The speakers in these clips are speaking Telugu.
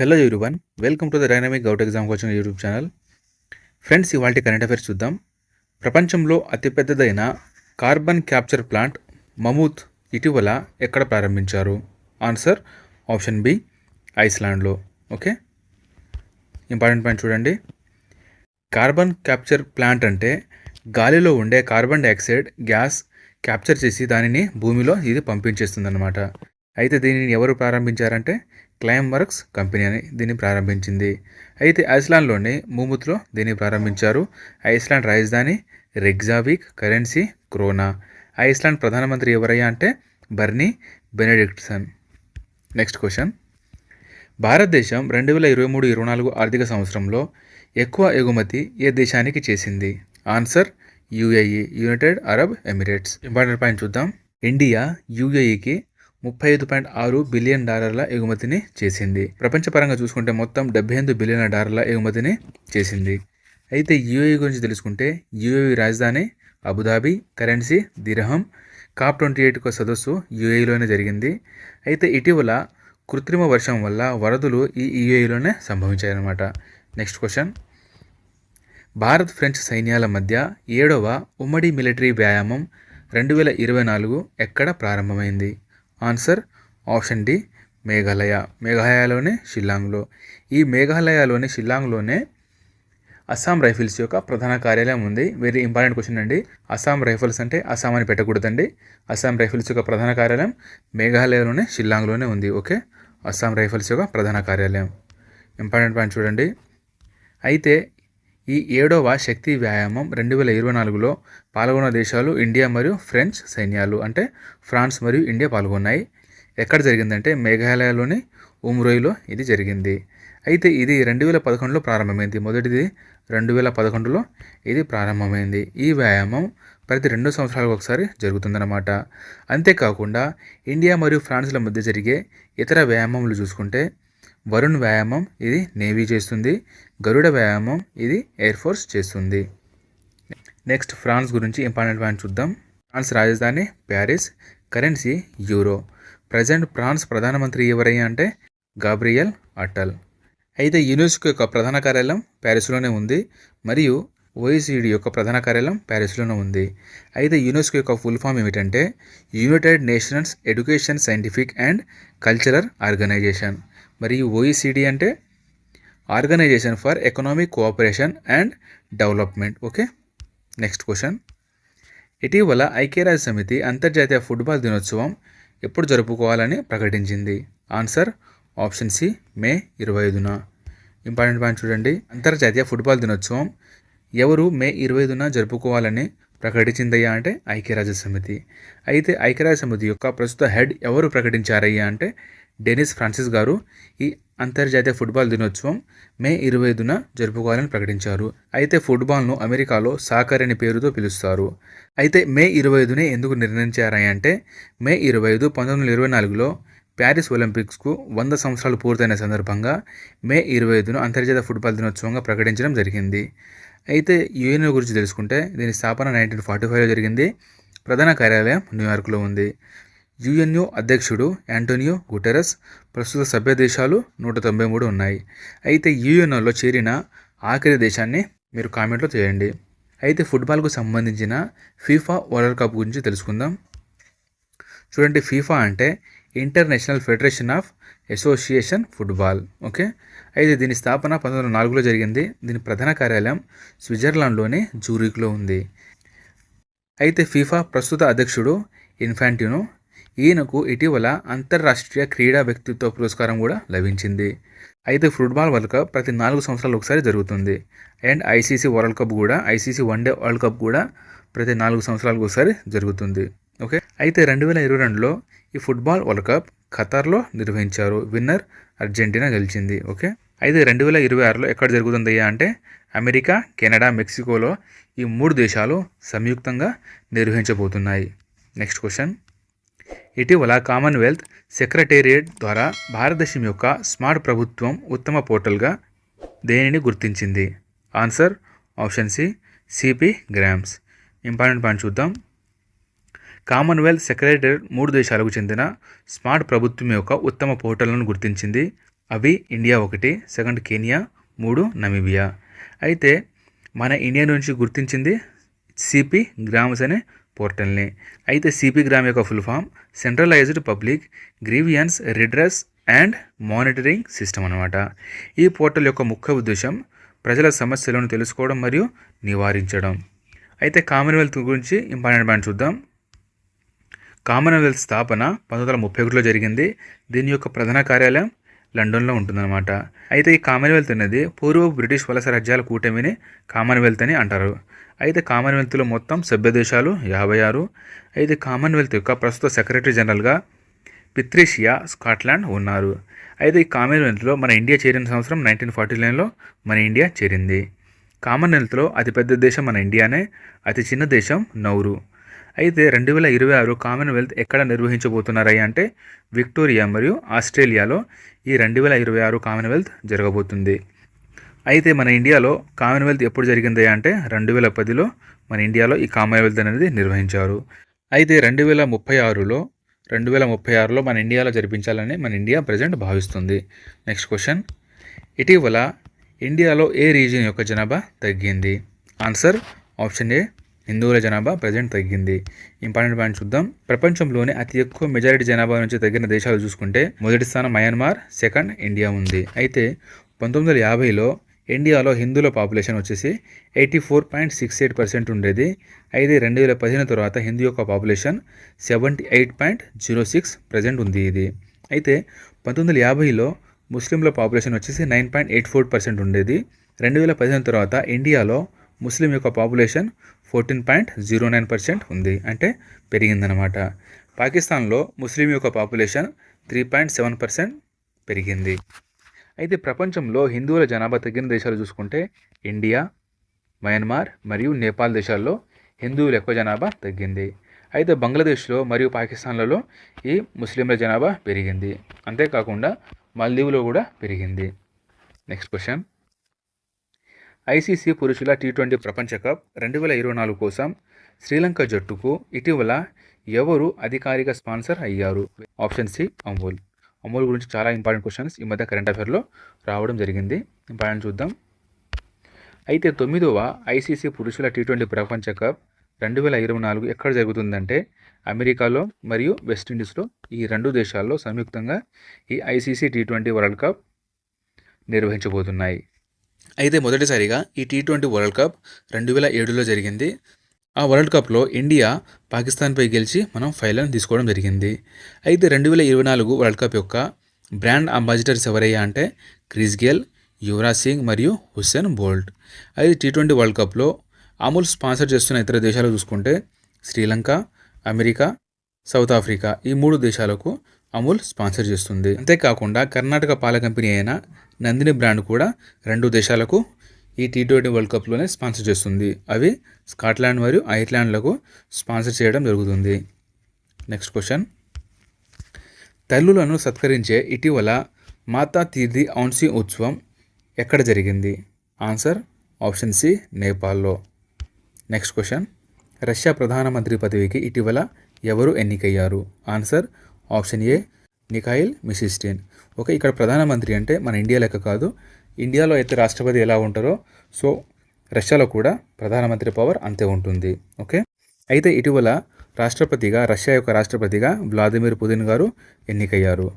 Hello one welcome to the dynamic govt exam coaching YouTube channel friends ఇవాళ కరెంట్ అఫైర్స్ చూద్దాం. ప్రపంచంలో అతిపెద్దదైన కార్బన్ క్యాప్చర్ ప్లాంట్ మమూత్ ఇటీవల ఎక్కడ ప్రారంభించారు? ఆన్సర్ ఆప్షన్ బి ఐస్లాండ్లో ఓకే ఇంపార్టెంట్ పాయింట్ చూడండి. కార్బన్ క్యాప్చర్ ప్లాంట్ అంటే గాలిలో ఉండే కార్బన్ డైఆక్సైడ్ గ్యాస్ క్యాప్చర్ చేసి దానిని భూమిలో ఇది పంపించేస్తుందన్నమాట. అయితే దీనిని ఎవరు ప్రారంభించారంటే క్లైమ్ వర్క్స్ కంపెనీ అని దీన్ని ప్రారంభించింది. అయితే ఐస్లాండ్లోని మూముత్లో దీన్ని ప్రారంభించారు. ఐస్లాండ్ రాజధాని రెగ్జావిక్ కరెన్సీ క్రోనా. ఐస్లాండ్ ప్రధానమంత్రి ఎవరయ్యా అంటే బర్నీ బెనెడిక్ట్సన్. Next question. భారతదేశం రెండు వేల ఇరవై మూడు ఇరవై నాలుగు ఆర్థిక సంవత్సరంలో ఎక్కువ ఎగుమతి ఏ దేశానికి చేసింది? Answer UAE United Arab Emirates. Important point చూద్దాం. ఇండియా యుఏఈకి ముప్పై ఐదు పాయింట్ ఆరు బిలియన్ డాలర్ల ఎగుమతిని చేసింది. ప్రపంచపరంగా చూసుకుంటే మొత్తం డెబ్బై ఎనిమిది బిలియన్ డాలర్ల ఎగుమతిని చేసింది. అయితే యుఏఈ గురించి తెలుసుకుంటే యుఏఈ రాజధాని Abu Dhabi currency dirham COP twenty eight సదస్సు యుఏఈలోనే జరిగింది. అయితే ఇటీవల కృత్రిమ వర్షం వల్ల వరదలు ఈ యుఏఈలోనే సంభవించాయన్నమాట. Next question. భారత్ ఫ్రెంచ్ సైన్యాల మధ్య ఏడవ ఉమ్మడి మిలిటరీ వ్యాయామం రెండు వేల ఇరవై నాలుగు ఎక్కడ ప్రారంభమైంది? ఆన్సర్ ఆప్షన్ డి మేఘాలయ మేఘాలయలోనే షిల్లాంగ్లో ఈ మేఘాలయలోని షిల్లాంగ్లోనే అస్సాం రైఫిల్స్ యొక్క ప్రధాన కార్యాలయం ఉంది. వెరీ ఇంపార్టెంట్ క్వశ్చన్ అండి. అస్సాం రైఫిల్స్ అంటే అస్సాం అని పెట్టకూడదండి. అస్సాం రైఫిల్స్ యొక్క ప్రధాన కార్యాలయం మేఘాలయలోనే షిల్లాంగ్లోనే ఉంది. ఓకే అస్సాం రైఫిల్స్ యొక్క ప్రధాన కార్యాలయం. ఇంపార్టెంట్ పాయింట్ చూడండి. అయితే ఈ ఏడవ శక్తి వ్యాయామం రెండు వేల ఇరవై నాలుగులో పాల్గొన్న దేశాలు ఇండియా మరియు ఫ్రెంచ్ సైన్యాలు అంటే ఫ్రాన్స్ మరియు ఇండియా పాల్గొన్నాయి. ఎక్కడ జరిగిందంటే మేఘాలయలోని ఉమ్రోయిలో ఇది జరిగింది. అయితే ఇది రెండు వేల పదకొండులో ప్రారంభమైంది. మొదటిది రెండు వేల పదకొండులో ఇది ప్రారంభమైంది. ఈ వ్యాయామం ప్రతి రెండు సంవత్సరాలకు ఒకసారి జరుగుతుందన్నమాట. అంతేకాకుండా ఇండియా మరియు ఫ్రాన్స్ల మధ్య జరిగే ఇతర వ్యాయామములు చూసుకుంటే వరుణ్ వ్యాయామం ఇది నేవీ చేస్తుంది. గరుడ వ్యాయామం ఇది ఎయిర్ ఫోర్స్ చేస్తుంది. నెక్స్ట్ ఫ్రాన్స్ గురించి ఇంపార్టెంట్ పాయింట్ చూద్దాం. ఫ్రాన్స్ రాజధాని Paris currency euro present France ప్రధానమంత్రి ఎవరయ్యా అంటే గాబ్రియల్ అటల్ అయితే యునెస్కో యొక్క ప్రధాన కార్యాలయం ప్యారిస్లోనే ఉంది. మరియు ఓఈసీడీ యొక్క ప్రధాన కార్యాలయం ప్యారిస్లోనే ఉంది. అయితే యునెస్కో యొక్క ఫుల్ ఫామ్ ఏమిటంటే United Nations education scientific and cultural organisation మరియు ఓఈసీడీ అంటే organisation for economic cooperation and development okay next question ఇటీవల ఐక్యరాజ్య సమితి అంతర్జాతీయ ఫుట్బాల్ దినోత్సవం ఎప్పుడు జరుపుకోవాలని ప్రకటించింది? ఆన్సర్ ఆప్షన్ సి మే ఇరవై ఐదున. ఇంపార్టెంట్ పాయింట్ చూడండి. అంతర్జాతీయ ఫుట్బాల్ దినోత్సవం ఎవరు మే ఇరవై ఐదున జరుపుకోవాలని ప్రకటించిందయ్యా అంటే ఐక్యరాజ్య సమితి. అయితే ఐక్యరాజ్య సమితి యొక్క ప్రస్తుత హెడ్ ఎవరు ప్రకటించారయ్యా అంటే డెనిస్ ఫ్రాన్సిస్ గారు ఈ అంతర్జాతీయ ఫుట్బాల్ దినోత్సవం మే ఇరవై ఐదున జరుపుకోవాలని ప్రకటించారు. అయితే ఫుట్బాల్ను అమెరికాలో సాకర్ అనే పేరుతో పిలుస్తారు. అయితే మే ఇరవై ఐదునే ఎందుకు నిర్ణయించారని అంటే మే ఇరవై ఐదు పంతొమ్మిది వందల ఇరవై నాలుగులో ప్యారిస్ ఒలింపిక్స్కు వంద సంవత్సరాలు పూర్తయిన సందర్భంగా మే ఇరవై ఐదున అంతర్జాతీయ ఫుట్బాల్ దినోత్సవంగా ప్రకటించడం జరిగింది. అయితే యుఎన్ గురించి తెలుసుకుంటే దీని స్థాపన నైన్టీన్ ఫార్టీ ఫైవ్లో జరిగింది. ప్రధాన కార్యాలయం న్యూయార్క్లో ఉంది. యుఎన్యు అధ్యక్షుడు యాంటోనియో గుటెరస్ ప్రస్తుత సభ్య దేశాలు నూట తొంభై మూడు ఉన్నాయి. అయితే యుఎన్ఓలో చేరిన ఆఖరి దేశాన్ని మీరు కామెంట్లో చేయండి. అయితే ఫుట్బాల్కు సంబంధించిన ఫీఫా వరల్డ్ కప్ గురించి తెలుసుకుందాం. చూడండి ఫీఫా అంటే international federation of association football. Okay? అయితే దీని స్థాపన పంతొమ్మిది వందల నాలుగులో జరిగింది. దీని ప్రధాన కార్యాలయం స్విట్జర్లాండ్లోని జూరిక్లో ఉంది. అయితే ఫీఫా ప్రస్తుత అధ్యక్షుడు ఇన్ఫాంటినో ఈయనకు ఇటీవల అంతర్రాష్ట్రీయ క్రీడా వ్యక్తిత్వ పురస్కారం కూడా లభించింది. అయితే ఫుట్బాల్ వరల్డ్ కప్ ప్రతి నాలుగు సంవత్సరాలు ఒకసారి జరుగుతుంది. అండ్ ఐసీసీ వరల్డ్ కప్ కూడా ICC one day world cup కూడా ప్రతి నాలుగు సంవత్సరాలకు ఒకసారి జరుగుతుంది. ఓకే? అయితే రెండు వేల ఇరవై రెండులో ఈ ఫుట్బాల్ వరల్డ్ కప్ ఖతార్లో నిర్వహించారు. విన్నర్ అర్జెంటీనా గెలిచింది. ఓకే? అయితే రెండు వేల ఇరవై ఆరులో ఎక్కడ జరుగుతుందయ్యా అంటే అమెరికా కెనడా మెక్సికోలో ఈ మూడు దేశాలు సంయుక్తంగా నిర్వహించబోతున్నాయి. Next question. ఇటీవల కామన్వెల్త్ సెక్రటేరియట్ ద్వారా భారతదేశం యొక్క స్మార్ట్ ప్రభుత్వం ఉత్తమ పోర్టల్గా దేనిని గుర్తించింది? Answer option C CP grams. Important point చూద్దాం. కామన్వెల్త్ సెక్రటేరియట్ మూడు దేశాలకు చెందిన స్మార్ట్ ప్రభుత్వం యొక్క ఉత్తమ పోర్టల్ను గుర్తించింది. అవి ఇండియా ఒకటి సెకండ్ కెనియా మూడు నమీబియా. అయితే మన ఇండియా నుంచి గుర్తించింది సిపి గ్రామ్స్ అనే పోర్టల్ని. అయితే సిపి గ్రామ్ యొక్క full form centralised public grievance redress and monitoring system అనమాట ఈ పోర్టల్ యొక్క ముఖ్య ఉద్దేశం ప్రజల సమస్యలను తెలుసుకోవడం మరియు నివారించడం. అయితే కామన్వెల్త్ గురించి ఇంపార్టెంట్ పాయింట్ చూద్దాం. కామన్వెల్త్ స్థాపన పంతొమ్మిది వందల ముప్పై ఒకటిలో జరిగింది. దీని యొక్క ప్రధాన కార్యాలయం లండన్లో ఉంటుందన్నమాట. అయితే ఈ కామన్వెల్త్ అనేది పూర్వ బ్రిటిష్ వలస రాజ్యాల కూటమిని కామన్వెల్త్ అని అంటారు. అయితే కామన్వెల్త్లో మొత్తం సభ్య దేశాలు యాభై ఆరు. అయితే కామన్వెల్త్ యొక్క ప్రస్తుత సెక్రటరీ జనరల్గా పిత్రిషియా స్కాట్లాండ్ ఉన్నారు. అయితే ఈ కామన్వెల్త్లో మన ఇండియా చేరిన సంవత్సరం నైన్టీన్ ఫార్టీ నైన్లో మన ఇండియా చేరింది. కామన్వెల్త్లో అతిపెద్ద దేశం మన ఇండియానే అతి చిన్న దేశం నౌరు. అయితే రెండు వేల ఇరవై ఆరు కామన్వెల్త్ ఎక్కడ నిర్వహించబోతున్నారయ్యా అంటే విక్టోరియా మరియు ఆస్ట్రేలియాలో ఈ రెండు వేల ఇరవై ఆరు కామన్వెల్త్ జరగబోతుంది. అయితే మన ఇండియాలో కామన్వెల్త్ ఎప్పుడు జరిగింది అంటే రెండు వేల పదిలో మన ఇండియాలో ఈ కామన్వెల్త్ అనేది నిర్వహించారు. అయితే రెండు వేల ముప్పై ఆరులో రెండు వేల ముప్పై ఆరులో మన ఇండియాలో జరిపించాలని మన ఇండియా ప్రజెంట్ భావిస్తుంది. Next question. ఇటీవల ఇండియాలో ఏ రీజియన్ యొక్క జనాభా తగ్గింది? ఆన్సర్ ఆప్షన్ ఏ హిందువుల జనాభా ప్రజెంట్ తగ్గింది. ఇంపార్టెంట్ పాయింట్ చూద్దాం. ప్రపంచంలోనే అతి ఎక్కువ మెజారిటీ జనాభా నుంచి తగ్గిన దేశాలు చూసుకుంటే మొదటి స్థానం మయన్మార్ సెకండ్ ఇండియా ఉంది. అయితే పంతొమ్మిది వందల యాభైలో ఇండియాలో హిందువుల పాపులేషన్ వచ్చేసి eighty four point six eight percent ఉండేది. అయితే రెండు వేల పదిహేను తర్వాత హిందూ యొక్క population seventy eight point zero six present ఉంది ఇది. అయితే పంతొమ్మిది వందల యాభైలో ముస్లింల పాపులేషన్ వచ్చేసి nine point eight four percent ఉండేది. రెండు వేల పదిహేను తర్వాత ఇండియాలో ముస్లిం యొక్క population fourteen point zero nine percent ఉంది. అంటే పెరిగిందనమాట పాకిస్తాన్లో ముస్లిం యొక్క population three point seven percent పెరిగింది. అయితే ప్రపంచంలో హిందువుల జనాభా తగ్గిన దేశాలు చూసుకుంటే ఇండియా మయన్మార్ మరియు నేపాల్ దేశాల్లో హిందువుల ఎక్కువ జనాభా తగ్గింది. అయితే బంగ్లాదేశ్లో మరియు పాకిస్తాన్లలో ఈ ముస్లింల జనాభా పెరిగింది. అంతేకాకుండా మాల్దీవులో కూడా పెరిగింది. Next question. ఐసీసీ పురుషుల టీ ట్వంటీ ప్రపంచ కప్ రెండు వేల ఇరవై నాలుగు కోసం శ్రీలంక జట్టుకు ఇటీవల ఎవరు అధికారిక స్పాన్సర్ అయ్యారు? Option C Amul. అమూల్ గురించి చాలా ఇంపార్టెంట్ క్వశ్చన్స్ ఈ మధ్య కరెంట్ అఫేర్లో రావడం జరిగింది. ఇంపార్టెంట్ చూద్దాం. అయితే తొమ్మిదవ ఐసీసీ పురుషుల టీ ట్వంటీ ప్రపంచ కప్ రెండు వేల ఇరవై నాలుగు ఎక్కడ జరుగుతుందంటే అమెరికాలో మరియు వెస్టిండీస్లో ఈ రెండు దేశాల్లో సంయుక్తంగా ఈ ICC T twenty world cup నిర్వహించబోతున్నాయి. అయితే మొదటిసారిగా ఈ టీ ట్వంటీ వరల్డ్ కప్ రెండు వేల ఏడులో జరిగింది. ఆ వరల్డ్ కప్లో ఇండియా పాకిస్తాన్పై గెలిచి మనం ఫైనల్ తీసుకోవడం జరిగింది. అయితే రెండు వేల ఇరవై నాలుగు వరల్డ్ కప్ యొక్క బ్రాండ్ అంబాసిడర్స్ ఎవరయ్యా అంటే క్రిస్ గేల్ యువరాజ్ సింగ్ మరియు హుస్సేన్ బోల్ట్. అయితే టీ ట్వంటీ వరల్డ్ కప్లో అమూల్ స్పాన్సర్ చేస్తున్న ఇతర దేశాలు చూసుకుంటే శ్రీలంక అమెరికా సౌత్ ఆఫ్రికా ఈ మూడు దేశాలకు అమూల్ స్పాన్సర్ చేస్తుంది. అంతేకాకుండా కర్ణాటక పాల కంపెనీ అయిన నందిని బ్రాండ్ కూడా రెండు దేశాలకు ఈ టీ ట్వంటీ వరల్డ్ కప్లోనే స్పాన్సర్ చేస్తుంది. అవి స్కాట్లాండ్ మరియు ఐర్లాండ్లకు స్పాన్సర్ చేయడం జరుగుతుంది. Next question. తల్లులను సత్కరించే ఇటీవల మాతా తీర్థి ఔన్సీ ఉత్సవం ఎక్కడ జరిగింది? ఆన్సర్ ఆప్షన్ సి నేపాల్లో. Next question. రష్యా ప్రధానమంత్రి పదవికి ఇటీవల ఎవరు ఎన్నికయ్యారు? Answer option A Mikhail Mishustin okay ఇక్కడ ప్రధానమంత్రి అంటే మన ఇండియా లెక్క కాదు. ఇండియాలో అయితే రాష్ట్రపతి ఎలా ఉంటారో సో రష్యాలో కూడా ప్రధానమంత్రి పవర్ అంతే ఉంటుంది. ఓకే? అయితే ఇటీవల రాష్ట్రపతిగా రష్యా యొక్క రాష్ట్రపతిగా వ్లాదిమిర్ పుతిన్ గారు ఎన్నికయ్యారు.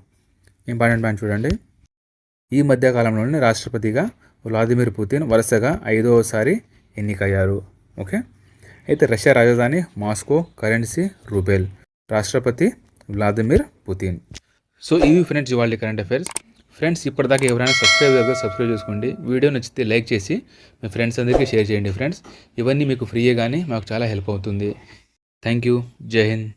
ఇంపార్టెంట్ పాయింట్ చూడండి. ఈ మధ్య కాలంలోనే రాష్ట్రపతిగా వ్లాదిమిర్ పుతిన్ వరుసగా ఐదవసారి ఎన్నికయ్యారు. ఓకే? అయితే రష్యా రాజధాని మాస్కో కరెన్సీ రూబెల్. రాష్ట్రపతి వ్లాదిమిర్ పుతిన్. సో ఇవి ఫ్రెండ్స్ ఇవాళ కరెంట్ అఫైర్స్ ఫ్రెండ్స్ ఇప్పటిదాకా ఎవరైనా సబ్స్క్రైబ్ చేస్తే సబ్స్క్రైబ్ చేసుకోండి. వీడియో నచ్చితే లైక్ చేసి మీ ఫ్రెండ్స్ అందరికీ షేర్ చేయండి ఫ్రెండ్స్ ఇవన్నీ మీకు ఫ్రీయే కానీ మాకు చాలా హెల్ప్ అవుతుంది. థ్యాంక్ యూ జై హింద్